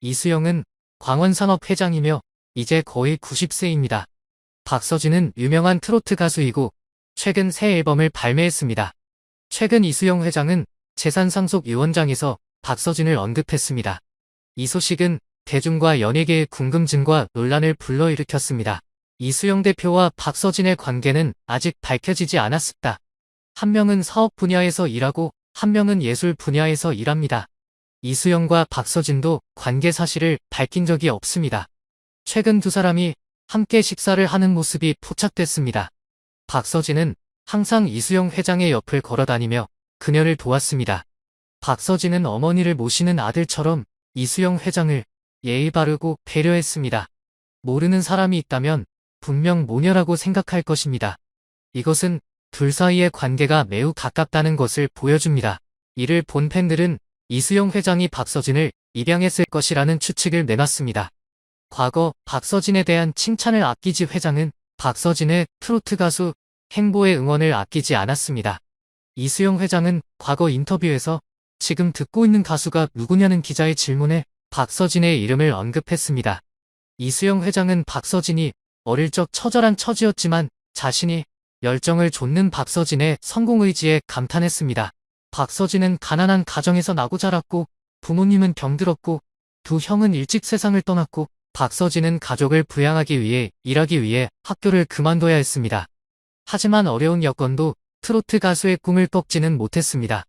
이수영은 광원산업 회장이며 이제 거의 90세입니다. 박서진은 유명한 트로트 가수이고 최근 새 앨범을 발매했습니다. 최근 이수영 회장은 재산상속위원장에서 박서진을 언급했습니다. 이 소식은 대중과 연예계의 궁금증과 논란을 불러일으켰습니다. 이수영 대표와 박서진의 관계는 아직 밝혀지지 않았습니다. 한 명은 사업 분야에서 일하고 한 명은 예술 분야에서 일합니다. 이수영과 박서진도 관계 사실을 밝힌 적이 없습니다. 최근 두 사람이 함께 식사를 하는 모습이 포착됐습니다. 박서진은 항상 이수영 회장의 옆을 걸어다니며 그녀를 도왔습니다. 박서진은 어머니를 모시는 아들처럼 이수영 회장을 예의 바르고 배려했습니다. 모르는 사람이 있다면 분명 모녀라고 생각할 것입니다. 이것은 둘 사이의 관계가 매우 가깝다는 것을 보여줍니다. 이를 본 팬들은 이수영 회장이 박서진을 입양했을 것이라는 추측을 내놨습니다. 과거 박서진에 대한 칭찬을 아끼지 회장은 박서진의 트로트 가수 행보의 응원을 아끼지 않았습니다. 이수영 회장은 과거 인터뷰에서 지금 듣고 있는 가수가 누구냐는 기자의 질문에 박서진의 이름을 언급했습니다. 이수영 회장은 박서진이 어릴 적 처절한 처지였지만 자신이 열정을 좇는 박서진의 성공 의지에 감탄했습니다. 박서진은 가난한 가정에서 나고 자랐고 부모님은 병들었고 두 형은 일찍 세상을 떠났고 박서진은 가족을 부양하기 위해 일하기 위해 학교를 그만둬야 했습니다. 하지만 어려운 여건도 트로트 가수의 꿈을 꺾지는 못했습니다.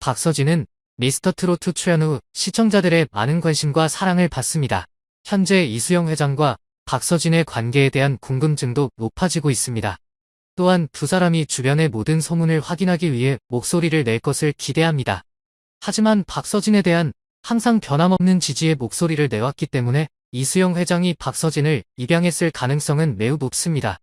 박서진은 미스터 트로트 출연 후 시청자들의 많은 관심과 사랑을 받습니다. 현재 이수영 회장과 박서진의 관계에 대한 궁금증도 높아지고 있습니다. 또한 두 사람이 주변의 모든 소문을 확인하기 위해 목소리를 낼 것을 기대합니다. 하지만 박서진에 대한 항상 변함없는 지지의 목소리를 내왔기 때문에 이수영 회장이 박서진을 입양했을 가능성은 매우 높습니다.